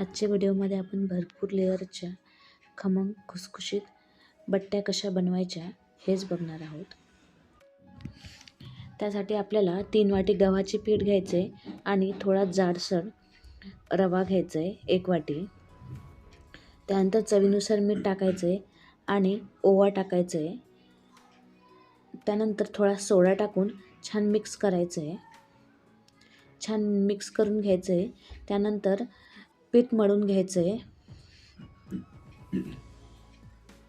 आजच्या व्हिडिओमध्ये आपण भरपूर लेअरच्या खमंग खुसखुशीत बट्ट्या कशा बनवायच्या हेच बघणार आहोत. त्यासाठी आपल्याला तीन वाटी गव्हाचे पीठ घ्यायचे आणि थोडा जाडसर रवा घ्यायचा आहे एक वाटी. त्यानंतर चवीनुसार मीठ टाकायचं आहे आणि ओवा टाकायचं आहे. त्यानंतर थोडा सोडा टाकून छान मिक्स करायचं आहे. छान मिक्स करून घ्यायचं आहे. त्यानंतर पीठ मळून घ्यायचं आहे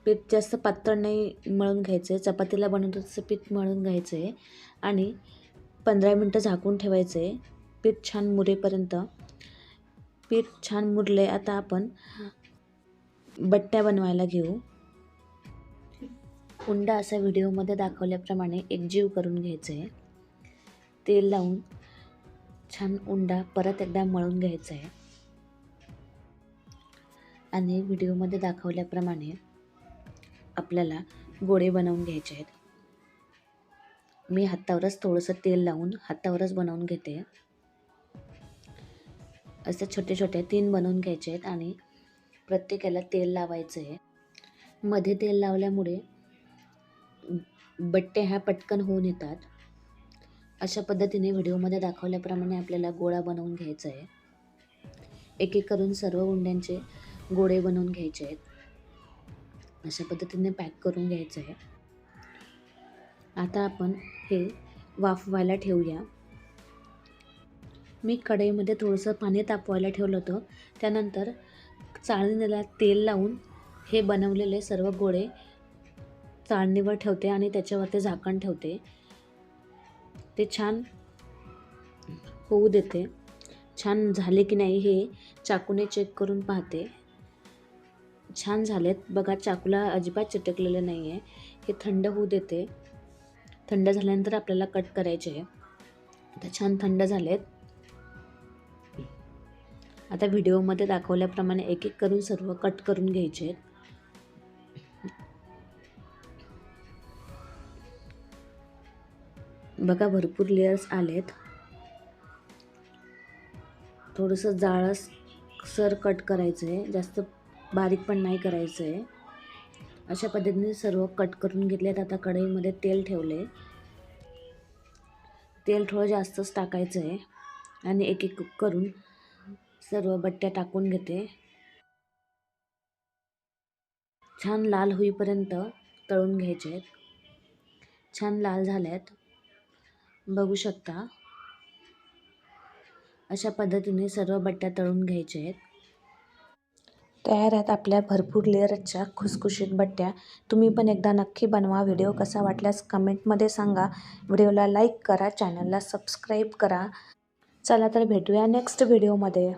पीठ जास्त पातळ नाही मळून घ्यायचं आहे चपातीला बनवतो तसं पीठ मळून घ्यायचं आहे आणि पंधरा मिनटं झाकून ठेवायचं आहे पीठ छान मुरेपर्यंत. पीठ छान मुरले आता आपण बट्ट्या बनवायला घेऊ. उंडा असा व्हिडिओमध्ये दाखवल्याप्रमाणे एकजीव करून घ्यायचं आहे तेल लावून छान उंडा परत एकदा मळून घ्यायचा आहे आणि व्हिडिओमध्ये दाखवल्याप्रमाणे आपल्याला गोळे बनवून घ्यायचे आहेत. मी हातावरच थोडंसं तेल लावून हातावरच बनवून घेते. असे छोटे छोटे तीन बनवून घ्यायचे आहेत आणि प्रत्येकाला तेल लावायचं आहे. मध्ये तेल लावल्यामुळे बट्टे ह्या पटकन होऊन येतात. अशा पद्धतीने व्हिडिओमध्ये दाखवल्याप्रमाणे आपल्याला गोळा बनवून घ्यायचा आहे. एक एक करून सर्व उंड्यांचे गोळे बनवून घ्यायचे आहेत. अशा पद्धतीने पॅक करून घ्यायचं आहे. आता आपण हे वाफवायला ठेवूया. मी कढईमध्ये थोडंसं पाणी तापवायला ठेवलं होतं. त्यानंतर चाळणीला तेल लावून हे बनवलेले सर्व गोळे चाळणीवर ठेवते आणि त्याच्यावरती झाकण ठेवते. ते छान होऊ देते. छान झाले की नाही हे चाकूने चेक करून पाहते. छान झालेत. बघा चाकूला अजिबात चिटकलेलं नाही आहे हे थंड होऊ देते. थंड झाल्यानंतर आपल्याला कट करायचे आहे. आता छान थंड झालेत. आता व्हिडिओमध्ये दाखवल्याप्रमाणे एक एक करून सर्व कट करून घ्यायचे आहेत. बघा भरपूर लेयर्स आलेत. थोडंसं जाळस सर कट करायचं आहे जास्त बारीक पण नाही करायचं आहे अशा पद्धतीने सर्व कट करून घेतलेत. आता कढईमध्ये तेल ठेवले तेल थोडं जास्तच टाकायचं आहे आणि एक एक करून सर्व बट्ट्या टाकून घेते. छान लाल होईपर्यंत तळून घ्यायचे आहेत छान लाल झाल्यात. बघू शकता. अशा पद्धतीने सर्व बट्ट्या तळून घ्यायच्या आहेत तयार आहेत आपल्या भरपूर लेअरच्या खुसखुशीत बट्ट्या. तुम्ही पण एकदा नक्की बनवा. व्हिडिओ कसा वाटल्यास कमेंटमध्ये सांगा. व्हिडिओला लाईक करा. चॅनलला सबस्क्राईब करा. चला तर भेटूया नेक्स्ट व्हिडिओमध्ये.